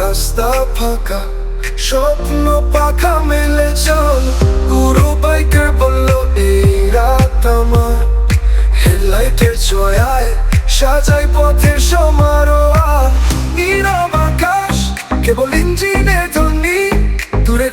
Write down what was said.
রাস্তা ফাঁকা, স্বপ্ন পাখা মেলে চল গুরু বাইকে বলল, এই রাত আমার। হেডলাইটের ছয়ায় সাজাই পথের সমারোহ। নীরব আকাশ, কেবল ইঞ্জিনে ধ্বনি। দূরে